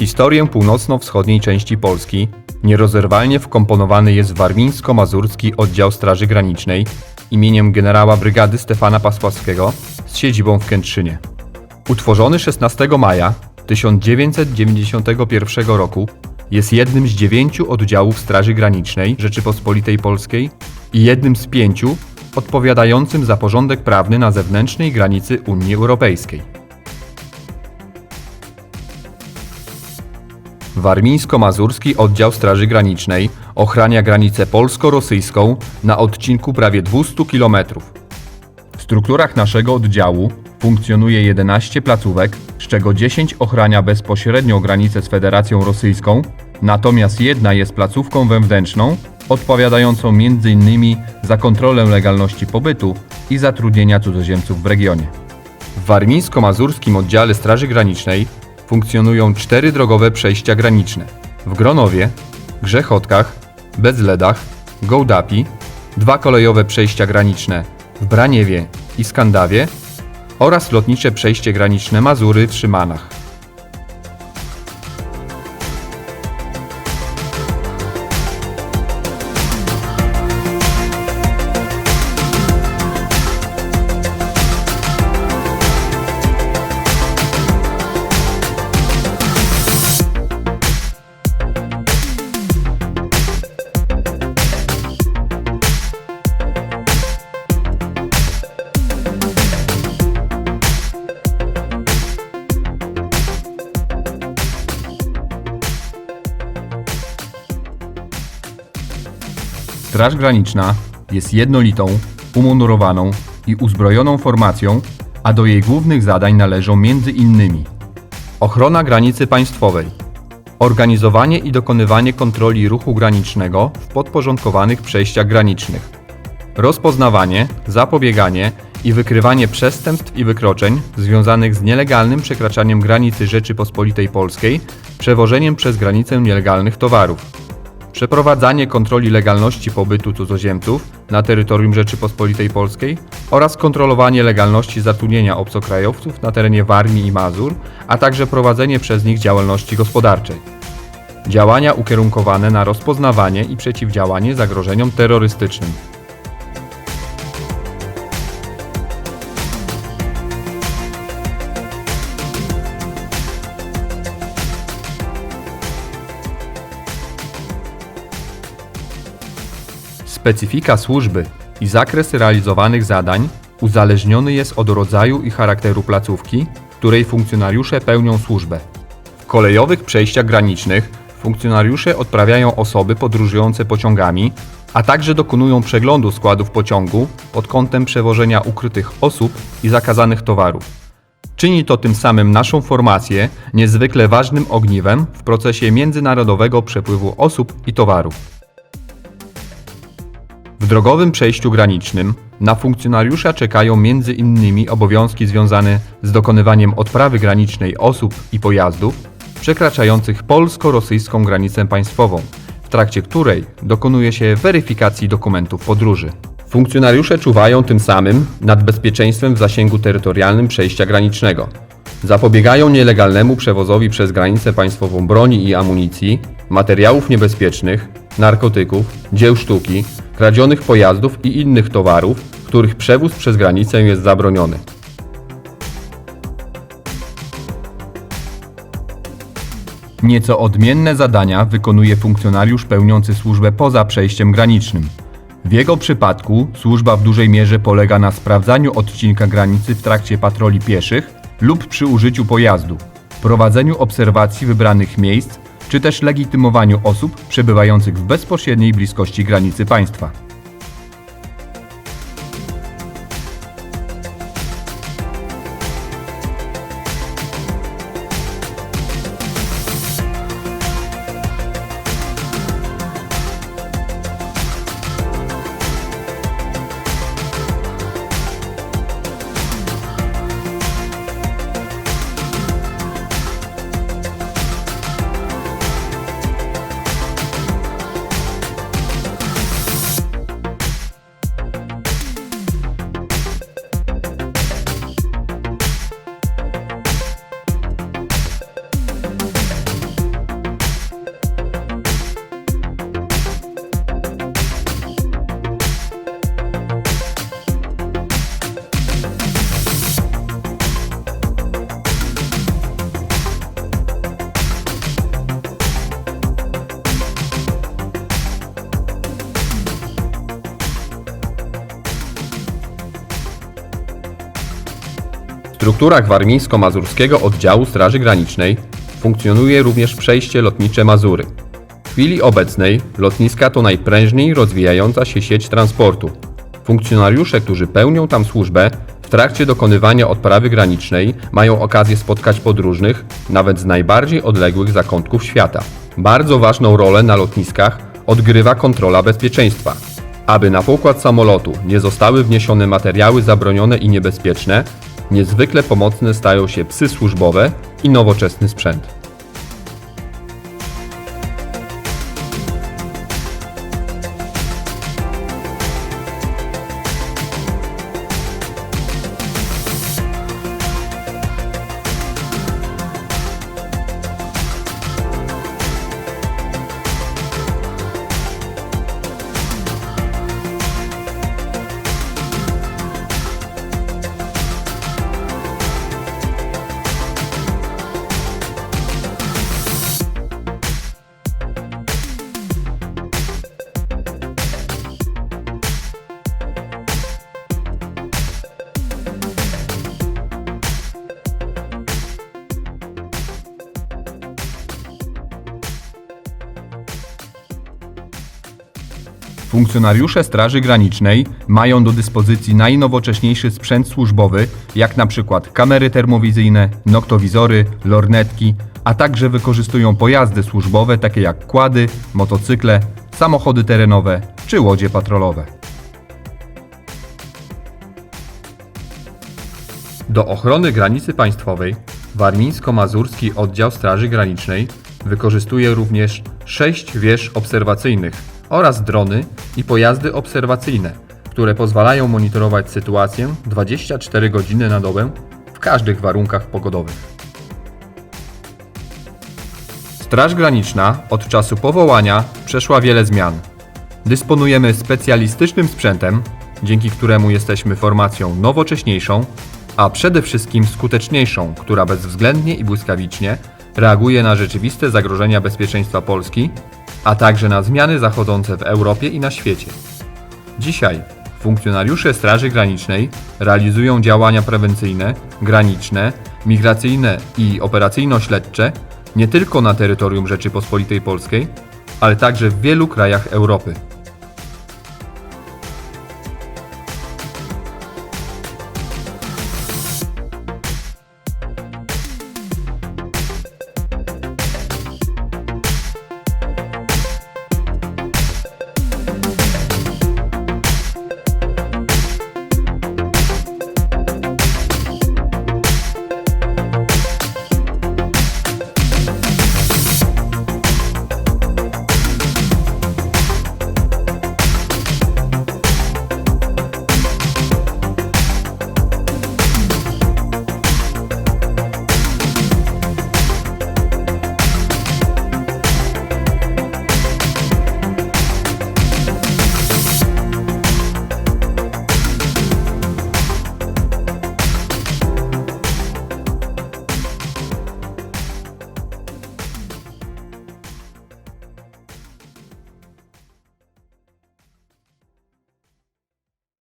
historię północno-wschodniej części Polski nierozerwalnie wkomponowany jest Warmińsko-Mazurski Oddział Straży Granicznej imieniem generała brygady Stefana Pasławskiego z siedzibą w Kętrzynie. Utworzony 16 maja 1991 roku jest jednym z dziewięciu oddziałów Straży Granicznej Rzeczypospolitej Polskiej i jednym z pięciu odpowiadającym za porządek prawny na zewnętrznej granicy Unii Europejskiej. Warmińsko-Mazurski Oddział Straży Granicznej ochrania granicę polsko-rosyjską na odcinku prawie 200 km. W strukturach naszego oddziału funkcjonuje 11 placówek, z czego 10 ochrania bezpośrednio granicę z Federacją Rosyjską, natomiast jedna jest placówką wewnętrzną, odpowiadającą m.in. za kontrolę legalności pobytu i zatrudnienia cudzoziemców w regionie. W Warmińsko-Mazurskim Oddziale Straży Granicznej funkcjonują cztery drogowe przejścia graniczne w Gronowie, Grzechotkach, Bezledach, Gołdapi, dwa kolejowe przejścia graniczne w Braniewie i Skandawie oraz lotnicze przejście graniczne Mazury w Szymanach. Straż Graniczna jest jednolitą, umundurowaną i uzbrojoną formacją, a do jej głównych zadań należą m.in. ochrona granicy państwowej, organizowanie i dokonywanie kontroli ruchu granicznego w podporządkowanych przejściach granicznych, rozpoznawanie, zapobieganie i wykrywanie przestępstw i wykroczeń związanych z nielegalnym przekraczaniem granicy Rzeczypospolitej Polskiej, przewożeniem przez granicę nielegalnych towarów, przeprowadzanie kontroli legalności pobytu cudzoziemców na terytorium Rzeczypospolitej Polskiej oraz kontrolowanie legalności zatrudnienia obcokrajowców na terenie Warmii i Mazur, a także prowadzenie przez nich działalności gospodarczej. Działania ukierunkowane na rozpoznawanie i przeciwdziałanie zagrożeniom terrorystycznym. Specyfika służby i zakres realizowanych zadań uzależniony jest od rodzaju i charakteru placówki, której funkcjonariusze pełnią służbę. W kolejowych przejściach granicznych funkcjonariusze odprawiają osoby podróżujące pociągami, a także dokonują przeglądu składów pociągu pod kątem przewożenia ukrytych osób i zakazanych towarów. Czyni to tym samym naszą formację niezwykle ważnym ogniwem w procesie międzynarodowego przepływu osób i towarów. Drogowym przejściu granicznym na funkcjonariusza czekają m.in. obowiązki związane z dokonywaniem odprawy granicznej osób i pojazdów przekraczających polsko-rosyjską granicę państwową, w trakcie której dokonuje się weryfikacji dokumentów podróży. Funkcjonariusze czuwają tym samym nad bezpieczeństwem w zasięgu terytorialnym przejścia granicznego. Zapobiegają nielegalnemu przewozowi przez granicę państwową broni i amunicji, materiałów niebezpiecznych, narkotyków, dzieł sztuki, kradzionych pojazdów i innych towarów, których przewóz przez granicę jest zabroniony. Nieco odmienne zadania wykonuje funkcjonariusz pełniący służbę poza przejściem granicznym. W jego przypadku służba w dużej mierze polega na sprawdzaniu odcinka granicy w trakcie patroli pieszych lub przy użyciu pojazdu, prowadzeniu obserwacji wybranych miejsc czy też legitymowaniu osób przebywających w bezpośredniej bliskości granicy państwa. Strukturach Warmińsko-Mazurskiego Oddziału Straży Granicznej funkcjonuje również przejście lotnicze Mazury. W chwili obecnej lotniska to najprężniej rozwijająca się sieć transportu. Funkcjonariusze, którzy pełnią tam służbę, w trakcie dokonywania odprawy granicznej mają okazję spotkać podróżnych, nawet z najbardziej odległych zakątków świata. Bardzo ważną rolę na lotniskach odgrywa kontrola bezpieczeństwa. Aby na pokład samolotu nie zostały wniesione materiały zabronione i niebezpieczne, niezwykle pomocne stają się psy służbowe i nowoczesny sprzęt. Funkcjonariusze Straży Granicznej mają do dyspozycji najnowocześniejszy sprzęt służbowy, jak na przykład kamery termowizyjne, noktowizory, lornetki, a także wykorzystują pojazdy służbowe takie jak kłady, motocykle, samochody terenowe czy łodzie patrolowe. Do ochrony granicy państwowej Warmińsko-Mazurski Oddział Straży Granicznej wykorzystuje również sześć wież obserwacyjnych oraz drony i pojazdy obserwacyjne, które pozwalają monitorować sytuację 24 godziny na dobę w każdych warunkach pogodowych. Straż Graniczna od czasu powołania przeszła wiele zmian. Dysponujemy specjalistycznym sprzętem, dzięki któremu jesteśmy formacją nowocześniejszą, a przede wszystkim skuteczniejszą, która bezwzględnie i błyskawicznie reaguje na rzeczywiste zagrożenia bezpieczeństwa Polski, a także na zmiany zachodzące w Europie i na świecie. Dzisiaj funkcjonariusze Straży Granicznej realizują działania prewencyjne, graniczne, migracyjne i operacyjno-śledcze nie tylko na terytorium Rzeczypospolitej Polskiej, ale także w wielu krajach Europy.